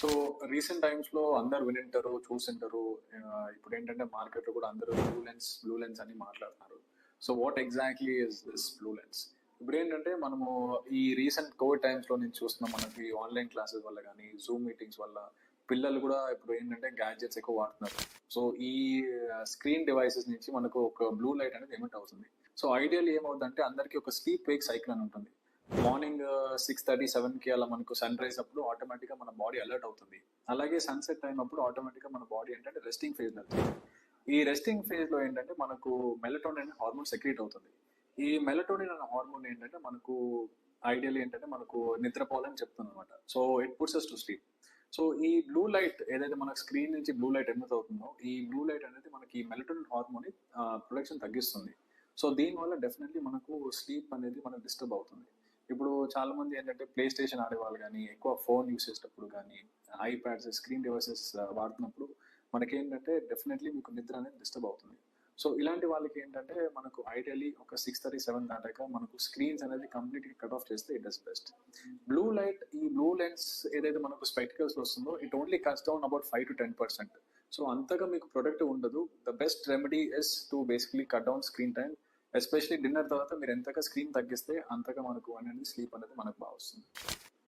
So recent టైమ్స్లో అందరు వినింటారు చూసింటారు. ఇప్పుడు ఏంటంటే మార్కెట్లో కూడా అందరూ బ్లూ లెన్స్ బ్లూ లెన్స్ అని మాట్లాడుతున్నారు. So what exactly is this blue lens ఇప్పుడు ఏంటంటే మనము ఈ రీసెంట్ కోవిడ్ టైమ్స్లో నేను చూస్తున్నాం మనకి ఆన్లైన్ క్లాసెస్ వల్ల కానీ జూమ్ మీటింగ్స్ వల్ల పిల్లలు కూడా ఇప్పుడు ఏంటంటే గ్యాడ్జెట్స్ ఎక్కువ వాడుతున్నారు. సో ఈ స్క్రీన్ డివైసెస్ నుంచి మనకు ఒక బ్లూ లైట్ అనేది ఎమిట్ అవుతుంది. సో ఐడియల్ ఏమవుతుందంటే అందరికీ ఒక స్లీప్ వేక్ సైకిల్ అని ఉంటుంది. మార్నింగ్ సిక్స్ థర్టీ సెవెన్కి అలా మనకు సన్ రైజ్ అప్పుడు ఆటోమేటిక్గా మన బాడీ అలర్ట్ అవుతుంది. అలాగే సన్సెట్ టైం అప్పుడు ఆటోమేటిక్గా మన బాడీ ఏంటంటే రెస్టింగ్ ఫేజ్ వెళ్తుంది ఈ రెస్టింగ్ ఫేజ్లో ఏంటంటే మనకు మెలటోనిన్ అనే హార్మోన్ సెక్రీట్ అవుతుంది. ఈ మెలటోనిన్ అనే హార్మోన్ ఏంటంటే మనకు ఐడియల్ ఏంటంటే మనకు నిద్రపోవాలని చెప్తుంది అనమాట so it puts to sleep so ఈ బ్లూ లైట్ ఏదైతే మనకు స్క్రీన్ నుంచి బ్లూ లైట్ ఎమిట్ అవుతుందో ఈ బ్లూ లైట్ అనేది మనకి మెలటోనిన్ హార్మోన్ ప్రొడక్షన్ తగ్గిస్తుంది. సో దీనివల్ల డెఫినెట్లీ మనకు స్లీప్ అనేది మనకు డిస్టర్బ్ అవుతుంది. ఇప్పుడు చాలా మంది ఏంటంటే ప్లే స్టేషన్ ఆడేవాళ్ళు కానీ ఎక్కువ ఫోన్ యూస్ చేసేటప్పుడు కానీ ఐప్యాడ్స్ స్క్రీన్ డివైసెస్ వాడుతున్నప్పుడు మనకేంటంటే డెఫినెట్లీ మీకు నిద్ర అనేది డిస్టర్బ్ అవుతుంది. సో ఇలాంటి వాళ్ళకి ఏంటంటే మనకు ఐడియలీ ఒక సిక్స్ థర్టీ సెవెన్ దాటాక మనకు స్క్రీన్స్ అనేది కంప్లీట్ కట్ ఆఫ్ చేస్తే it is best blue light ఈ బ్లూ లెన్స్ ఏదైతే మనకు స్పెక్టికల్స్ వస్తుందో it only cuts down about five to ten percent so అంతగా మీకు ప్రొడక్ట్ ఉండదు. The best remedy is to basically cut down screen time especially dinner తర్వాత మీరు ఎంతగా స్క్రీన్ తగ్గిస్తే అంతగా మనకు అనేది స్లీప్ అనేది మనకు బాగా వస్తుంది.